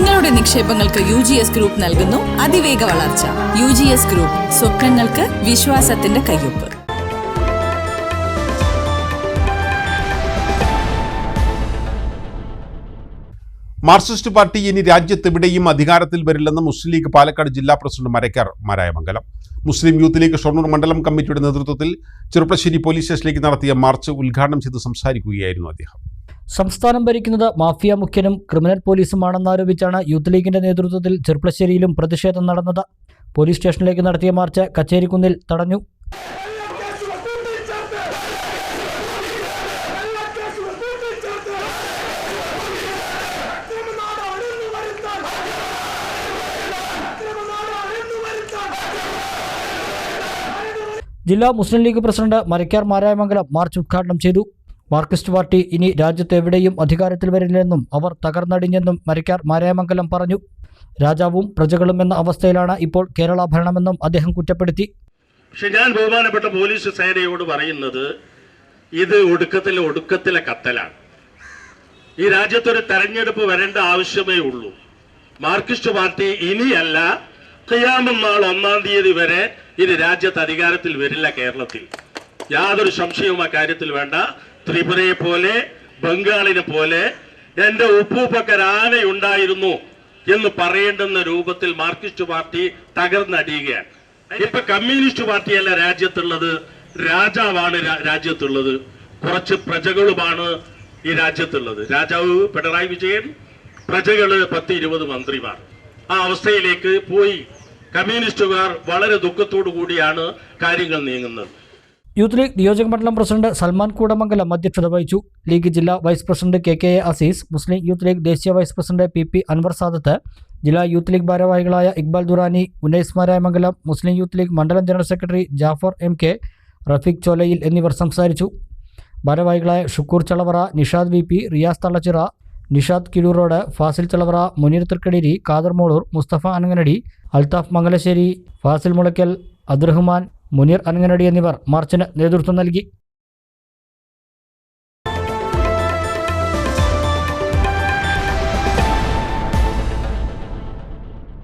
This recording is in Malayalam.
നിങ്ങളുടെ നിക്ഷേപങ്ങൾക്ക് യു ജി എസ് ഗ്രൂപ്പ് നൽകുന്നു അതിവേഗ വളർച്ച. യു ജി എസ് ഗ്രൂപ്പ് സ്വപ്നങ്ങൾക്ക് വിശ്വാസത്തിന്റെ കയ്യൊപ്പ്. മാർക്സിസ്റ്റ് പാർട്ടി ഇനി രാജ്യത്തെവിടെയും അധികാരത്തിൽ വരില്ലെന്ന് മുസ്ലിം ലീഗ് പാലക്കാട് ജില്ലാ പ്രസിഡന്റ് മരക്കാർ മാരായമംഗലം. മുസ്ലിം യൂത്ത് ലീഗ് ഷൊർണൂർ മണ്ഡലം കമ്മിറ്റിയുടെ നേതൃത്വത്തിൽ ചെറുപ്പശ്ശേരി പോലീസ് സ്റ്റേഷനിലേക്ക് നടത്തിയ മാർച്ച് ഉദ്ഘാടനം ചെയ്ത് സംസാരിക്കുകയായിരുന്നു അദ്ദേഹം. സംസ്ഥാനം ഭരിക്കുന്നത് മാഫിയ മുഖ്യനും ക്രിമിനൽ പോലീസുമാണെന്നാരോപിച്ചാണ് യൂത്ത് ലീഗിന്റെ നേതൃത്വത്തിൽ ചെറുപ്പശ്ശേരിയിലും പ്രതിഷേധം നടന്നത്. പോലീസ് സ്റ്റേഷനിലേക്ക് നടത്തിയ മാർച്ച് കച്ചേരിക്കുന്നിൽ തടഞ്ഞു. ജില്ലാ മുസ്ലിം ലീഗ് പ്രസിഡന്റ് മരക്കാർ മാരായമംഗലം മാർച്ച് ഉദ്ഘാടനം ചെയ്തു. മാർക്സിസ്റ്റ് പാർട്ടി ഇനി രാജ്യത്ത് എവിടെയും അധികാരത്തിൽ വരില്ലെന്നും അവർ തകർന്നടിഞ്ഞെന്നും മരക്കാർ മാരായമംഗലം പറഞ്ഞു. രാജാവും പ്രജകളും എന്ന അവസ്ഥയിലാണ് ഇപ്പോൾ കേരള ഭരണമെന്നും അദ്ദേഹം കുറ്റപ്പെടുത്തി. പക്ഷെ ഞാൻ ബഹുമാനപ്പെട്ട പോലീസ് സേനയോട് പറയുന്നത് ഇത് ഒടുക്കത്തിലെ ഒടുക്കത്തിലെ കത്തലാണ്. ഈ രാജ്യത്തൊരു തെരഞ്ഞെടുപ്പ് വരേണ്ട ആവശ്യമേ ഉള്ളൂ. മാർക്സിസ്റ്റ് പാർട്ടി ഇനിയല്ല ഖിയാമം നാൾ ഒന്നാം തീയതി വരെ ഇത് രാജ്യത്ത് അധികാരത്തിൽ വരില്ല കേരളത്തിൽ. യാതൊരു സംശയവും ആ കാര്യത്തിൽ വേണ്ട. ത്രിപുരയെ പോലെ ബംഗാളിനെ പോലെ എന്റെ ഉപ്പൂപ്പക്കരാനയുണ്ടായിരുന്നു എന്ന് പറയേണ്ടുന്ന രൂപത്തിൽ മാർക്സിസ്റ്റ് പാർട്ടി തകർന്നടിയുകയാണ്. ഇപ്പൊ കമ്മ്യൂണിസ്റ്റ് പാർട്ടിയല്ല രാജ്യത്തുള്ളത് രാജാവാണ് രാജ്യത്തുള്ളത്. കുറച്ച് പ്രജകളുമാണ് ഈ രാജ്യത്തുള്ളത്. രാജാവ് പിണറായി വിജയൻ പ്രജകൾ പത്ത് ഇരുപത് മന്ത്രിമാർ. ആ അവസ്ഥയിലേക്ക് പോയി. കമ്മ്യൂണിസ്റ്റുകാർ വളരെ ദുഃഖത്തോടു കൂടിയാണ് കാര്യങ്ങൾ നീങ്ങുന്നത്. യൂത്ത് ലീഗ് നിയോജക മണ്ഡലം പ്രസിഡന്റ് സൽമാൻ കൂടമംഗലം അധ്യക്ഷത വഹിച്ചു. ലീഗ് ജില്ലാ vice president K K A Aziz Muslim Youth League ദേശീയ vice president P P Anwar Sadath ജില്ലാ യൂത്ത് ലീഗ് ഭാരവാഹികളായ ഇക്ബാൽ ദുറാനി ഉനൈസ് മാരായമംഗലം മുസ്ലിം യൂത്ത് ലീഗ് മണ്ഡലം general secretary Jafar M K Rafeeq Cholayil എന്നിവർ സംസാരിച്ചു. ഭാരവാഹികളായ ഷുക്കൂർ ചളവറ നിഷാദ് വി പി റിയാസ് തള്ളച്ചിറ നിഷാദ് കിഴൂറോഡ് ഫാസിൽ ചളവറ മുനീർ തൃക്കടേരി കാദർ മോളൂർ മുസ്തഫ അനങ്ങനടി അൽതാഫ് മംഗലശ്ശേരി ഫാസിൽ മുളയ്ക്കൽ അബ്ദുറഹ്മാൻ മുനീർ അനങ്ങനടി എന്നിവർ മാർച്ചിന് നേതൃത്വം നൽകി.